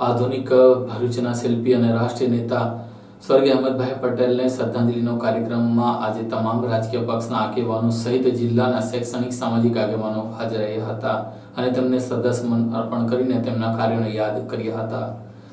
આધુનિક ભરૂચના શિલ્પી અને રાષ્ટ્રીય નેતા સ્વર્ગીય અહમદભાઈ પટેલને શ્રદ્ધાંજલિનો કાર્યક્રમમાં આજે તમામ રાજકીય પક્ષના આગેવાનો સહિત જિલ્લાના શૈક્ષણિક સામાજિક આગેવાનો હાજર રહ્યા હતા અને તેમને શ્રદ્ધાસુમન અર્પણ કરીને તેમના કાર્યોને યાદ કર્યા હતા.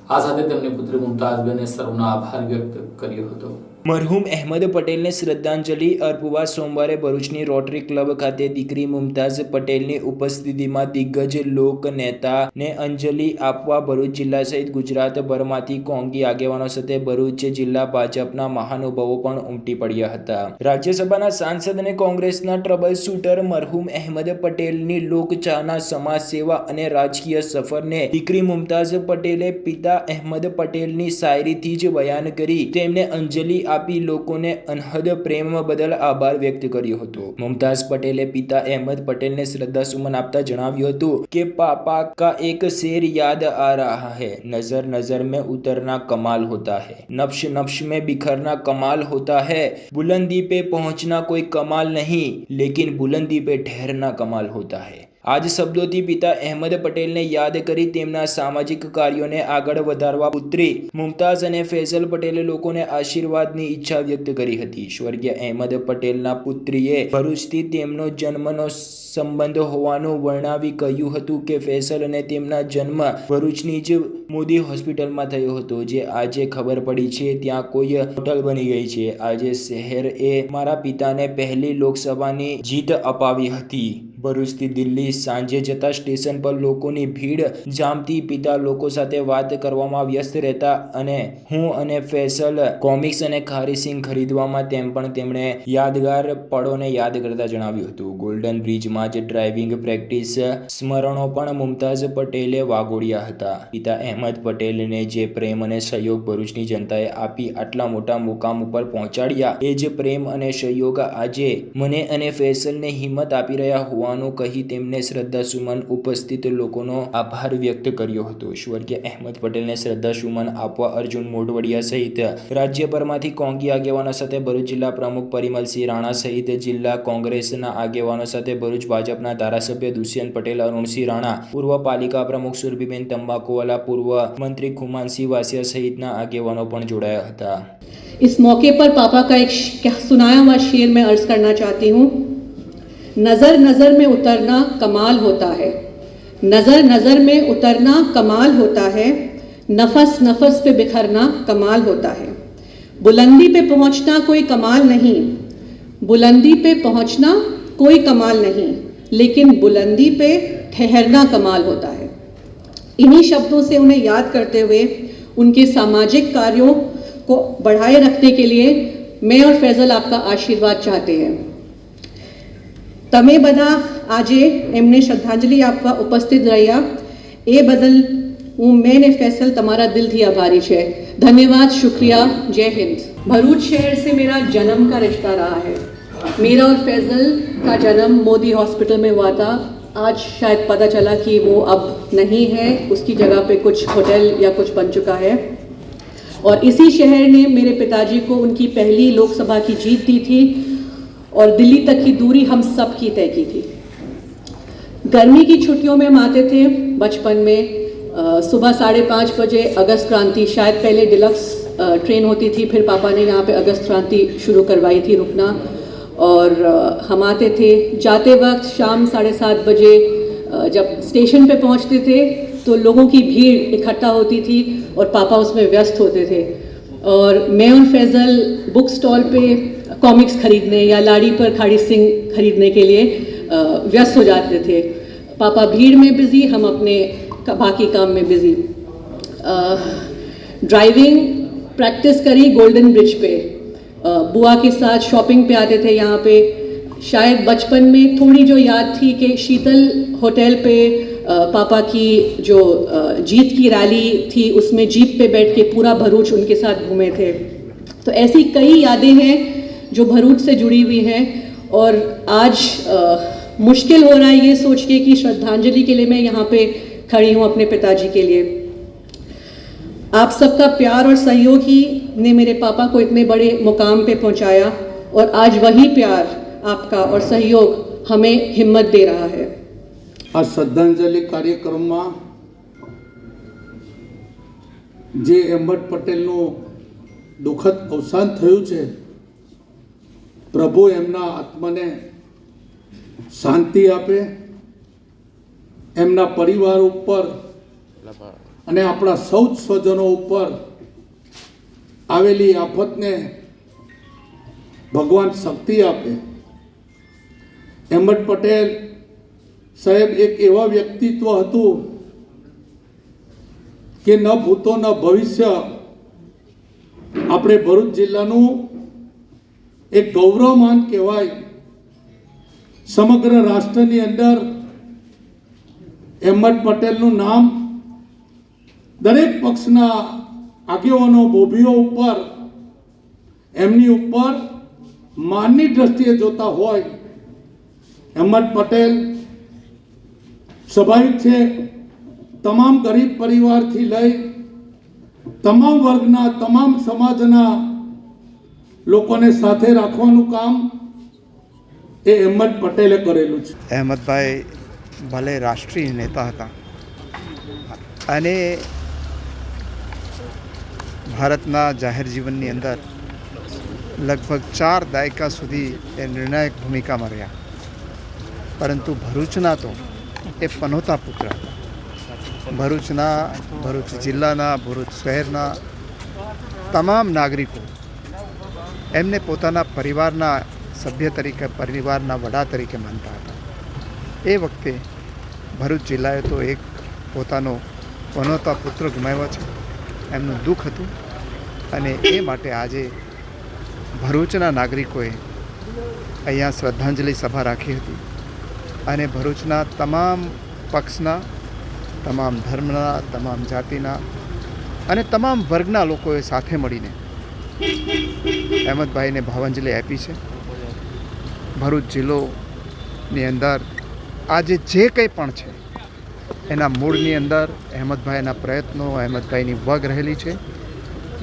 આ સાથે તેમની પુત્રી મુમતાઝબેને સર્વનો આભાર વ્યક્ત કર્યો હતો. મરહુમ અહેમદ પટેલને શ્રદ્ધાંજલિ અર્પવા સોમવારે ભરૂચની રોટરી ક્લબ ખાતે દીકરી મુમતાઝ પટેલની ઉપસ્થિતિમાં દિગ્ગજ લોક નેતાને અંજલિ આપવા ભરૂચ જિલ્લા સહિત ગુજરાતભરમાંથી કોંગી આગેવાનો સાથે ભરૂચ જિલ્લા ભાજપના મહાનુભાવો પણ ઉમટી પડ્યા હતા. રાજ્યસભાના સાંસદ અને કોંગ્રેસના ટ્રબલ શૂટર મરહુમ અહેમદ પટેલની લોકચાહના સમાજ સેવા અને રાજકીય સફરને દીકરી મુમતાઝ પટેલે પિતા અહેમદ પટેલની શાયરીથી જ બયાન કરી તેમને અંજલિ આપી લોકોને અનહદ પ્રેમ બદલ આભાર વ્યક્ત કર્યો હતો મુમતાઝ પટેલે પિતા અહેમદ પટેલને શ્રદ્ધાસુમન આપતા જણાવ્યું હતું કે પાપા કા એક શેર યાદ આ रहा है नजर नजर में उतरना कमाल होता है नफ्श नफ्श में बिखरना कमाल होता है बुलंदी पे पहुंचना कोई कमाल नहीं लेकिन बुलंदी पे ठहरना कमाल होता है આજ શબ્દોથી પિતા અહેમદ પટેલને યાદ કરી તેમના સામાજિક કાર્યોને આગળ વધારવા પુત્રી મુમતાઝ અને ફૈઝલ પટેલે લોકોને આશીર્વાદની ઈચ્છા વ્યક્ત કરી હતી. સ્વર્ગીય અહેમદ પટેલના પુત્રીએ ભરૂચથી તેમનો જન્મનો સંબંધ હોવાનું વર્ણવી કહ્યું હતું કે ફૈસલ અને તેમના જન્મ ભરૂચની જ મોદી હોસ્પિટલમાં થયો હતો. જે આજે ખબર પડી છે, ત્યાં કોઈ હોટલ બની ગઈ છે. આજે શહેર એ મારા પિતાને પહેલી લોકસભાની જીત અપાવી હતી. ભરૂચથી દિલ્હી સાંજે જતા સ્ટેશન પર લોકોની ભીડ જામતી પિતા લોકો સાથે વાત કરવામાં વ્યસ્ત રહેતા અને હું અને ફેસલ કોમિક્સ અને ખારીસિંગ ખરીદવામાં તેમ પણ તેમણે યાદગાર પળોને યાદ કરતા જણાવ્યું હતું. ગોલ્ડન બ્રિજમાં જ ડ્રાઇવિંગ પ્રેક્ટિસ સ્મરણો પણ મુમતાઝ પટેલે વાગોડ્યા હતા. પિતા અહેમદ પટેલને જે પ્રેમ અને સહયોગ ભરૂચની જનતાએ આપી આટલા મોટા મુકામ ઉપર પહોંચાડ્યા, એ જ પ્રેમ અને સહયોગ આજે મને અને ફેસલને હિંમત આપી રહ્યા હોવાનું કહી તેમને શ્રદ્ધાસુમન ઉપસ્થિત લોકોનો આભાર વ્યક્ત કર્યો હતો સ્વર્ગીય અહેમદ પટેલને શ્રદ્ધાસુમન આપવા અર્જુન મોઢવડિયા સહિત રાજ્યભરમાંથી કોંગી આગેવાનો સાથે ભરૂચ જિલ્લા પ્રમુખ પરિમલસિંહ રાણા સહિત જિલ્લા કોંગ્રેસના આગેવાનો સાથે ભરૂચ ભાજપના ધારાસભ્ય દુષ્યંત પટેલ અરુણસિંહ રાણા પૂર્વ પાલિકા પ્રમુખ સુરભીબેન તંબાકુવાલા પૂર્વ મંત્રી ખુમાનસિંહ વાસિયા સહિતના આગેવાનો પણ જોડાયા હતા इस मौके पर पापा का एक श- क्या सुनाया हुआ शेर मैं अर्ज करना चाहती हूँ नज़र नज़र में उतरना कमाल होता है। नज़र नज़र में उतरना कमाल होता है। नफस नफस पे बिखरना कमाल होता है। बुलंदी पे पहुँचना कोई कमाल नहीं। बुलंदी पे पहुँचना कोई कमाल नहीं, लेकिन बुलंदी पे ठहरना कमाल होता है। इन्हीं शब्दों से उन्हें याद करते हुए, उनके सामाजिक कार्यों को बढ़ाए रखने के लिए मैं और फैजल आपका आशीर्वाद चाहते हैं। તમે બધા આજે એમને શ્રદ્ધાંજલિ આપવા ઉપસ્થિત રહ્યા એ બદલ હું મેં ને फैसल તમારા દિલથી આભારી છે धन्यवाद शुक्रिया जय हिंद भरूच शहर से मेरा जन्म का रिश्ता रहा है मेरा और फैजल का जन्म मोदी हॉस्पिटल में हुआ था आज शायद पता चला कि वो अब नहीं है उसकी जगह पे कुछ होटल या कुछ बन चुका है और इसी शहर ने मेरे पिताजी को उनकी पहली लोकसभा की जीत दी थी और दिल्ली तक की दूरी हम सब की तय की थी। गर्मी की छुट्टियों में हम आते थे, बचपन में सुबह साढ़े पाँच बजे अगस्त क्रांति, शायद पहले डिलक्स ट्रेन होती थी, फिर पापा ने यहाँ पे अगस्त क्रांति शुरू करवाई थी रुकना। और हम आते थे, जाते वक्त शाम साढ़े सात बजे जब स्टेशन पे पहुँचते थे तो लोगों की भीड़ इकट्ठा होती थी और पापा उसमें व्यस्त होते थे। और मैं और फैज़ल बुक स्टॉल पे कॉमिक्स खरीदने या लाड़ी पर खाड़ी सिंह खरीदने के लिए व्यस्त हो जाते थे। पापा भीड़ में बिज़ी हम अपने बाकी काम में बिज़ी ड्राइविंग प्रैक्टिस करी गोल्डन ब्रिज पे। बुआ के साथ शॉपिंग पे आते थे यहाँ पे। शायद बचपन में थोड़ी जो याद थी कि शीतल होटल पे पापा की जो जीत की रैली थी, उसमें जीप पे बैठ के पूरा भरूच उनके साथ घूमे थे। तो ऐसी कई यादें हैं जो भरूच से जुड़ी हुई हैं और आज अ, मुश्किल हो रहा है ये सोच के कि श्रद्धांजलि के लिए मैं यहाँ पे खड़ी हूँ अपने पिताजी के लिए आप सबका प्यार और सहयोग ही ने मेरे पापा को इतने बड़े मुकाम पे पहुंचाया और आज वही प्यार आपका और सहयोग हमें हिम्मत दे रहा है આ શ્રદ્ધાંજલિ કાર્યક્રમમાં જે અહેમદ પટેલનું દુઃખદ અવસાન થયું છે પ્રભુ એમના આત્માને શાંતિ આપે, એમના પરિવાર ઉપર અને આપણા સૌ સ્વજનો ઉપર આવેલી આફતને ભગવાન શક્તિ આપે. અહેમદ પટેલ સાહેબ એક એવા વ્યક્તિત્વ હતું કે ન ભૂતો ન ભવિષ્ય. આપણે ભરૂચ જિલ્લાનું એક ગૌરવમાન કહેવાય. સમગ્ર રાષ્ટ્રની અંદર અહેમદ પટેલનું નામ દરેક પક્ષના આગેવાનો, બોભીઓ ઉપર, એમની ઉપર માનની દ્રષ્ટિએ જોતા હોય. અહેમદ પટેલ સ્વાભાવિક છે, તમામ ગરીબ પરિવારથી લઈ તમામ વર્ગના, તમામ સમાજના લોકોને સાથે રાખવાનું કામ એ અહેમદ પટેલે કરેલું છે. અહેમદભાઈ ભલે રાષ્ટ્રીય નેતા હતા, અને ભારતના જાહેર જીવનની અંદર લગભગ ચાર દાયકા સુધી એ નિર્ણાયક ભૂમિકામાં રહ્યા. પરંતુ ભરૂચના તો એ પનોતા પુત્ર. ભરૂચના, ભરૂચ જિલ્લાના, ભરૂચ શહેરના તમામ નાગરિકો એમને પોતાના પરિવારના સભ્ય તરીકે, પરિવારના વડા તરીકે માનતા હતા. એ વખતે ભરૂચ જિલ્લાએ તો એક પોતાનો પનોતા પુત્ર ગુમાવ્યો છે. એમનું દુઃખ હતું અને એ માટે આજે ભરૂચના નાગરિકોએ અહીંયા શ્રદ્ધાંજલિ સભા રાખી હતી અને ભરૂચના તમામ પક્ષના, તમામ ધર્મના, તમામ જાતિના અને તમામ વર્ગના લોકોએ સાથે મળીને અહેમદભાઈને ભાવાંજલિ આપી છે. ભરૂચ જિલ્લોની અંદર આજે જે કંઈ પણ છે, એના મૂળની અંદર અહેમદભાઈના પ્રયત્નો, અહેમદભાઈની વગ રહેલી છે.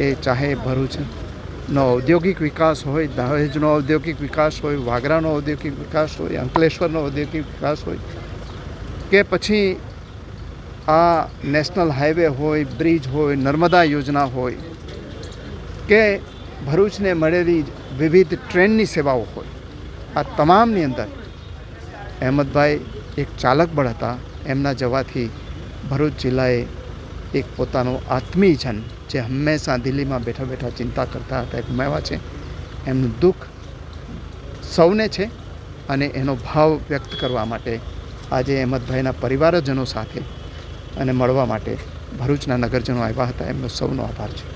એ ચાહે ભરૂચનો ઔદ્યોગિક વિકાસ હોય, દહેજનો ઔદ્યોગિક વિકાસ હોય, વાગરાનો ઔદ્યોગિક વિકાસ હોય, અંકલેશ્વરનો ઔદ્યોગિક વિકાસ હોય, કે પછી આ નેશનલ હાઈવે હોય, બ્રિજ હોય, નર્મદા યોજના હોય, કે ભરૂચને મળેલી વિવિધ ટ્રેનની સેવાઓ હોય. આ તમામની અંદર અહેમદભાઈ એક ચાલક બળ હતા. એમના જવાથી ભરૂચ જિલ્લાએ એક પોતાનો આત્મીયજન જે હંમેશા દિલ્હીમાં બેઠા બેઠા ચિંતા કરતા હતા એ ગુમાવ્યા છે. એમનું દુઃખ સૌને છે અને એનો ભાવ વ્યક્ત કરવા માટે આજે અહેમદભાઈના પરિવારજનો સાથે અને મળવા માટે ભરૂચના નગરજનો આવ્યા હતા. એમનો સૌનો આભાર છે.